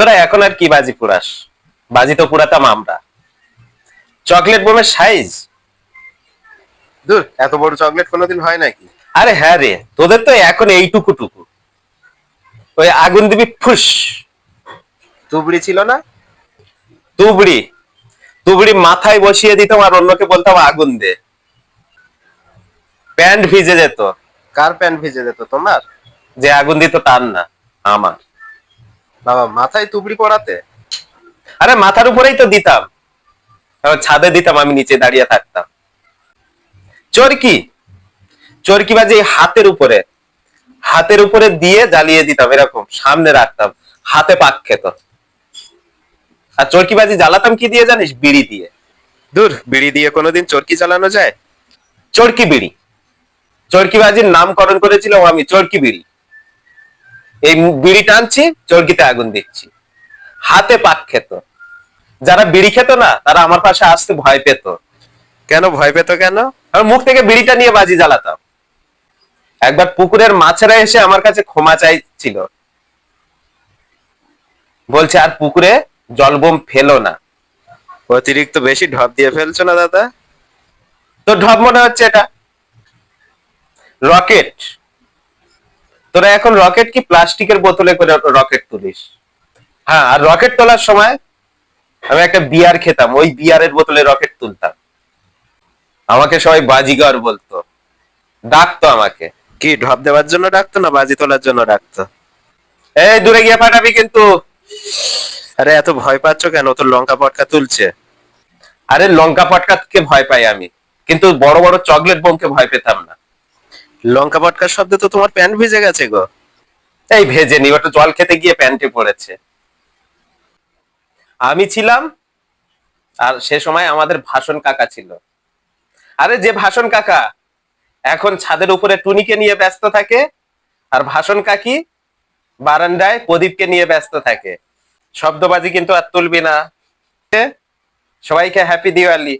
তোরা এখন আর কি বাজি পুরাস? বাজি তো পুরাতাম আমরা। চকলেট বোমের সাইজ? দূর এত বড় চকলেট কোনোদিন হয় নাকি? আরে হ্যাঁ রে তোদের তো এখন এইটুকু টুকু ওই আগুন দিবি ফুস। তুবড়ি ছিল না? তুবড়ি। তুবড়ি মাথায় বসিয়ে দিতাম আর অন্যকে বলতাম আগুন দে। প্যান্ট ভিজে যেত। কার প্যান্ট ভিজে যেত তোমার? যে আগুন দিত তার না আমার। বাবা মাথায় তুবড়ি পড়াতে আরে মাথার উপরেই তো দিতাম। ছাদে দিতাম আমি নিচে দাঁড়িয়ে থাকতাম। চরকি চরকি বাজে হাতের উপরে? হাতের উপরে দিয়ে জ্বালিয়ে দিতাম এরকম সামনে রাখতাম হাতে পাক খেত। আর চরকি বাজি জ্বালাতাম কি দিয়ে জানিস? বিড়ি দিয়ে। দূর বিড়ি দিয়ে কোনোদিন চরকি চালানো যায়? চরকি বিড়ি? চরকি বাজির নামকরণ করেছিলাম আমি চরকি বিড়ি? এই বিড়ি টানছি চরকিতে আগুন দিচ্ছি। হাতে পাক খেত। যারা বিড়ি খেত না তারা আমার পাশে আসতে ভয় পেত। কেন ভয় পেতো কেন? আমি মুখ থেকে বিড়িটা নিয়ে বাজি জ্বালাতাম। একবার পুকুরের মাছেরা এসে আমার কাছে ক্ষমা চাইছিল। বলছে আর পুকুরে জলবোম ফেলো না। অতিরিক্ত বেশি ঢপ দিয়ে ফেলছো না দাদা? তো ঢপ মনে হচ্ছে এটা। রকেট। তোরা এখন রকেট কি প্লাস্টিকের বোতলে করে রকেট তুলিস? হ্যাঁ আর রকেট তোলার সময় আমি একটা বিয়ার খেতাম ওই বিয়ারের বোতলে রকেট তুলতাম। আমাকে সবাই বাজিগর বলতো। ডাকতো আমাকে। কি ঢপ দেওয়ার জন্য ডাকতো না বাজি তোলার জন্য ডাকতো? এই দূরে গিয়ে ফাটাবি কিন্তু। আরে এত ভয় পাচ্ছ কেন? তো লঙ্কা পটকা তুলছে। আরে লঙ্কা পটকাকে ভয় পাই আমি। কিন্তু বড় বড় চকলেট বোমকে ভয় পেতাম না। লঙ্কা পটকার শব্দে তো তোমার প্যান্ট ভিজে গেছে গো। এই ভেজে নি ওটা জল খেতে গিয়ে প্যান্টে পড়েছে। আমি ছিলাম, আর সে সময় আমাদের ভাষণ কাকা ছিল। আরে যে ভাষণ কাকা, এখন ছাদের উপরে টুনিকে নিয়ে ব্যস্ত থাকে, আর ভাষণ কাকি বারান্দায় প্রদীপকে নিয়ে ব্যস্ত থাকে। শব্দবাজি কিন্তু আর তুলবি না। সবাইকে হ্যাপি দিওয়ালি।